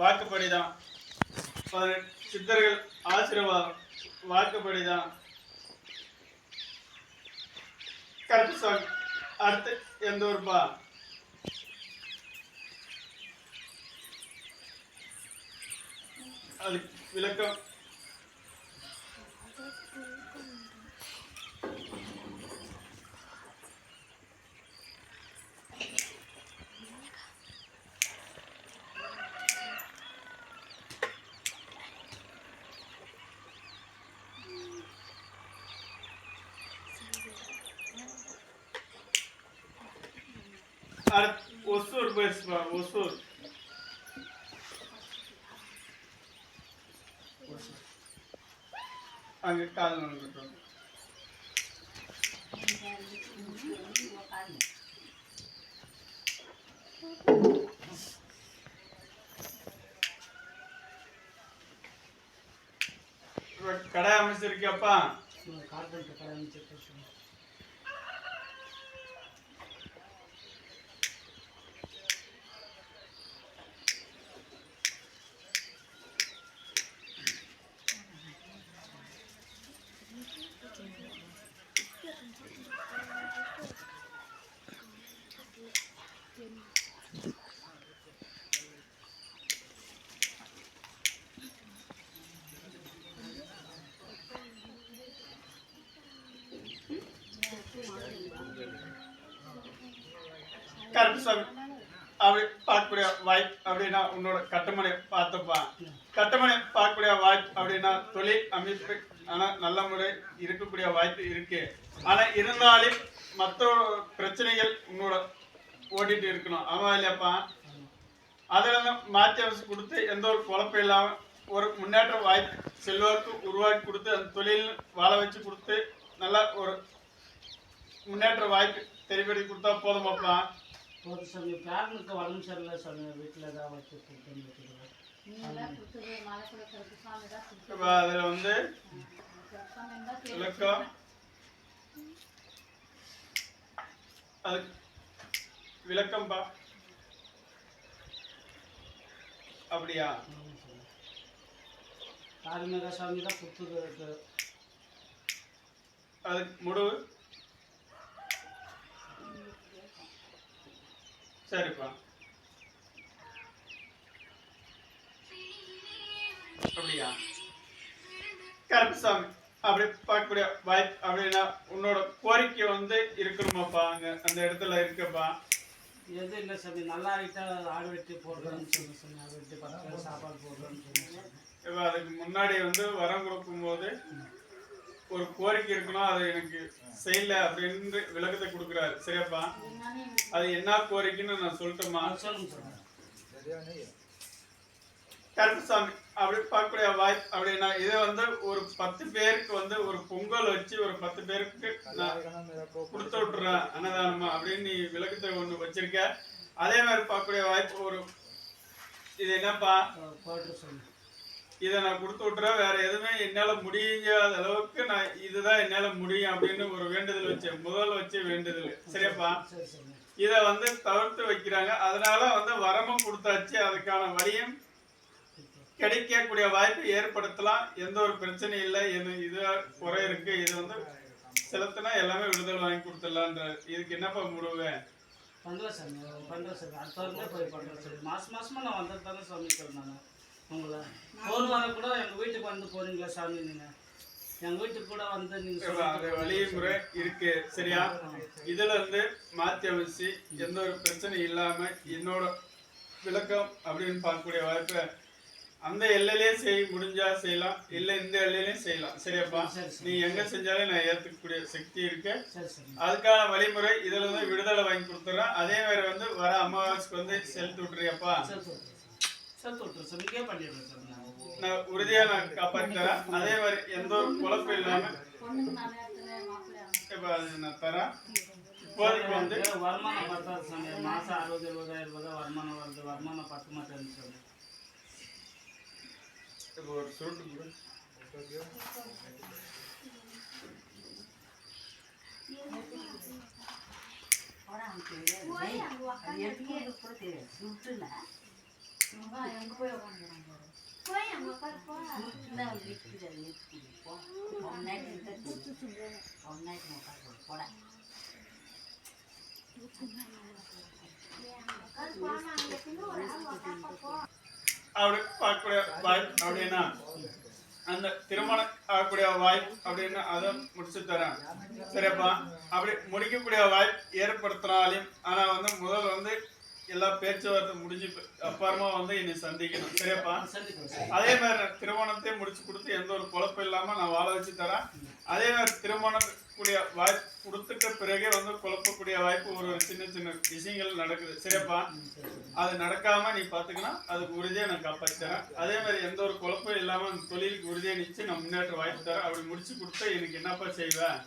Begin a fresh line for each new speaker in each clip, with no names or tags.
வாக்குப்படிதான். சித்தர்கள் ஆசீர்வாதம் வாக்குப்படிதான். கருப்பு சாமி அடுத்து எந்த ஊர்ப்பா அது விளக்கம். আর ওসুর பேசுப்பா ওসুর அங்க কাল நடந்துட்டோம் கடை அமைச்சிருக்கியப்பா
கார்பெண்டர் கடை அமைச்சிருக்கேன் சாமி.
அப்படி பார்க்கக்கூடிய வாய்ப்பு அப்படின்னா உன்னோட கட்டுமனை பார்த்தப்பா கட்டுமனை பார்க்கக்கூடிய வாய்ப்பு அப்படின்னா தொழில் அமைப்பு ஆனா நல்ல முறை இருக்கக்கூடிய வாய்ப்பு இருக்கு. ஆனா இருந்தாலும் மற்ற பிரச்சனைகள் உன்னோட ஓடிட்டு இருக்கணும். ஆமா இல்லையாப்பா? அதுல மாற்றி அரசு கொடுத்து எந்த ஒரு குழப்பம் இல்லாம ஒரு முன்னேற்ற வாய்ப்பு செல்வாக்கு உருவாக்கி கொடுத்து அந்த தொழில் வாழ வச்சு கொடுத்து நல்லா ஒரு முன்னேற்ற வாய்ப்பு தெரிவித்து கொடுத்தா போதுமாப்பா?
போது சாமி பேரனுக்கு உடம்பு சரியில்லை சாமி வீட்டில் தான் வச்சு கொடுத்துன்னு வச்சுக்கிறேன்
நீங்களாம் கொடுத்தது மலை கூட கருப்பு சாமி தான் கொடுத்தது.
இப்போ அதில் வந்து விளக்கம் அது விளக்கம்பா. அப்படியா?
காரிமேகா சாமி தான் கொடுத்துருக்கு
அது முடிவு சரிப்பா. அப்படியா? கருப்புசாமி அப்படி பார்க்கக்கூடிய வாய்ப்பு அப்படின்னா உன்னோட கோரிக்கை வந்து இருக்கணுமாப்பா அங்க அந்த இடத்துல இருக்கப்பா.
எது இல்லை சாமி நல்லா ஆகிட்டா ஆடு வெட்டி போடுறேன்னு சொன்ன சாமி ஆடு வெட்டி பேர் சாப்பாடு போடுறேன்னு சொன்னேன்.
இப்போ அதுக்கு முன்னாடி வந்து வரம் கொடுக்கும்போது ஒரு கோரிக்கை இருக்கணும் அது எனக்கு செய்யல அப்படின்னு விளக்கத்தை கொடுக்குறாரு. சரியாப்பா? அது என்ன கோரிக்கைன்னு நான் சொல்லட்டுமா?
சாமி
கருப்புசாமி அப்படி பார்க்கக்கூடிய வாய்ப்பு அப்படின்னா இதை வந்து ஒரு பத்து பேருக்கு வந்து ஒரு பொங்கல் வச்சு ஒரு பத்து பேருக்கு நான் கொடுத்து விட்டுறேன் அன்னதானமா அப்படின்னு நீ விளக்கத்தை ஒன்று வச்சிருக்க. அதே மாதிரி பார்க்கக்கூடிய வாய்ப்பு ஒரு இது என்னப்பா? இதை நான் கொடுத்து விட்டுறேன். வேற எதுவுமே என்னால முடியாத அளவுக்கு நான் இதுதான் என்னால முடியும் அப்படின்னு ஒரு வேண்டுதல் வச்சேன் முதல் வச்ச வேண்டுதல். சரியாப்பா?
சரி
இதை வந்து தவிர்த்து வைக்கிறாங்க. அதனால வந்து வரமும் கொடுத்தாச்சு. அதுக்கான வழியும் கிடைக்கக்கூடிய வாய்ப்பு ஏற்படுத்தலாம். எந்த ஒரு பிரச்சனையும் இல்லை. என்ன இது குறை இருக்கு. இது வந்து செலுத்தினா எல்லாமே விடுதலை வாங்கி கொடுத்துடலான்ற. இதுக்கு என்னப்பா முடிவேன்
பண்ணுறேன் சாமி. பண்ணுறேன் சாமி. அடுத்த போய் பண்ணுறேன் சாமி. மாதம் மாதமாக நான் வந்தது தானே சாமி. நான் உங்களை வாரம் கூட எங்கள் வீட்டுக்கு வந்து போனீங்களா சாமி நீங்கள் எங்கள் வீட்டுக்கு கூட வந்து நீங்கள்
அது வழிமுறை இருக்கு சரியா? இதுல இருந்து மாத்தி அமைச்சு எந்த ஒரு பிரச்சனையும் இல்லாம என்னோட விளக்கம் அப்படின்னு பார்க்கக்கூடிய வாய்ப்பு அந்த எல்லையிலே செய் முடிஞ்சா செய்யலாம். இல்ல இந்த எல்லையிலையும் செய்யலாம். சரியாப்பா?
சரி, சரி.
நீ எங்க செஞ்சாலும் நான் ஏத்துக்கக்கூடிய சக்தி இருக்கு. அதுக்கான வழிமுறை இதுல இருந்து விடுதலை வாங்கி கொடுத்துறேன். அதே மாதிரி வந்து வர அமாவாசைக்கு வந்து செலுத்தி விட்டுறியாப்பா?
நான்
நான் உறுதியா நான் காப்பாத்தி தரேன் அதே மாதிரி எந்த ஒரு குழப்பம் இல்லாம இப்ப அது நான் தரேன். இப்போதைக்கு வந்து
வருமானம் பத்தாது சாமி. மாதம் அறுபது எழுபதாயிரம் ரூபாய் தான் வருமானம் வருது. வருமானம் பத்த மாட்டேங்குது சாமி
இப்போ ஒரு சுருட்டு. அப்படி பார்க்கக்கூடிய வாய்ப்பு அப்படின்னா அந்த திருமணம் ஆகக்கூடிய வாய்ப்பு அப்படின்னு அதை முடிச்சு தரேன். சரிப்பா அப்படி முடிக்கக்கூடிய வாய்ப்பு ஏற்படுத்தினாலையும் ஆனா வந்து முதல் வந்து எல்லா பேச்சுவார்த்தை முடிஞ்சு அப்புறமா வந்து என்னை சந்திக்கணும். சரியாப்பா? அதே மாதிரி நான் திருமணத்தை முடிச்சு கொடுத்து எந்த ஒரு குழப்பம் இல்லாம நான் வாழ வச்சு தரேன். அதே மாதிரி திருமணம் கூடிய வாய்ப்பு கொடுத்துட்ட பிறகே வந்து குழப்பக்கூடிய வாய்ப்பு ஒரு ஒரு சின்ன சின்ன விஷயங்கள் நடக்குது. சரியாப்பா? அது நடக்காம நீ பாத்துக்கணும். அதுக்கு உறுதியா நான் காப்பாத்தி தரேன். அதே மாதிரி எந்த ஒரு குழப்பம் இல்லாம அந்த தொழிலுக்கு உறுதியா நிச்சு நான் முன்னேற்ற வாய்ப்பு தரேன். அப்படி முடிச்சு கொடுத்தா எனக்கு என்னப்பா செய்வேன்?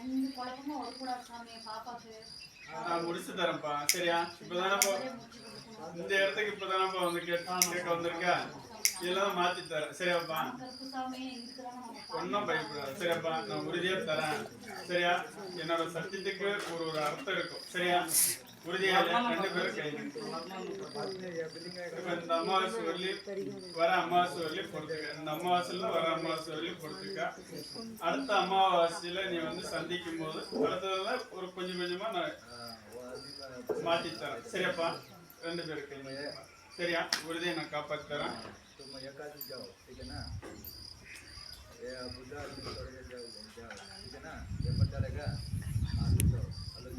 எந்த குழப்பமும் வரக்கூடாது சாமி பாப்பாக்கு.
நான் முடிச்சு தரேன்ப்பா. சரியா? இப்பதானப்பா இந்த இடத்துக்கு இப்பதானப்பா வந்து கேட்க கேட்க வந்திருக்க? இதெல்லாம் மாத்தி தரேன். சரியாப்பா?
கருப்பு
ஒன்றும் பயப்படாது. சரியாப்பா? நான் உறுதியா தரேன். சரியா? என்னோட சத்தியத்துக்கு ஒரு ஒரு அர்த்தம் இருக்கும். சரியா? உறுதியா இல்லையா? ரெண்டு பேரும் கை இப்ப இந்த அமாவாசை வரலி வர அமாவாசை வரலி பொறுத்துக்க இந்த அமாவாசைல வர அமாவாசை வரலி பொறுத்துக்க அடுத்த அமாவாசையில நீ வந்து சந்திக்கும் போது அடுத்ததுல ஒரு கொஞ்சம் கொஞ்சமா நான் மாத்தி தரேன் சரியாப்பா ரெண்டு பேரும் கை நீட்டுப்பா. சரியா உறுதியை நான் காப்பாத்தி தரேன்
तुम एकादशी जाओ ठीक है ना ये बुद्धा आदमी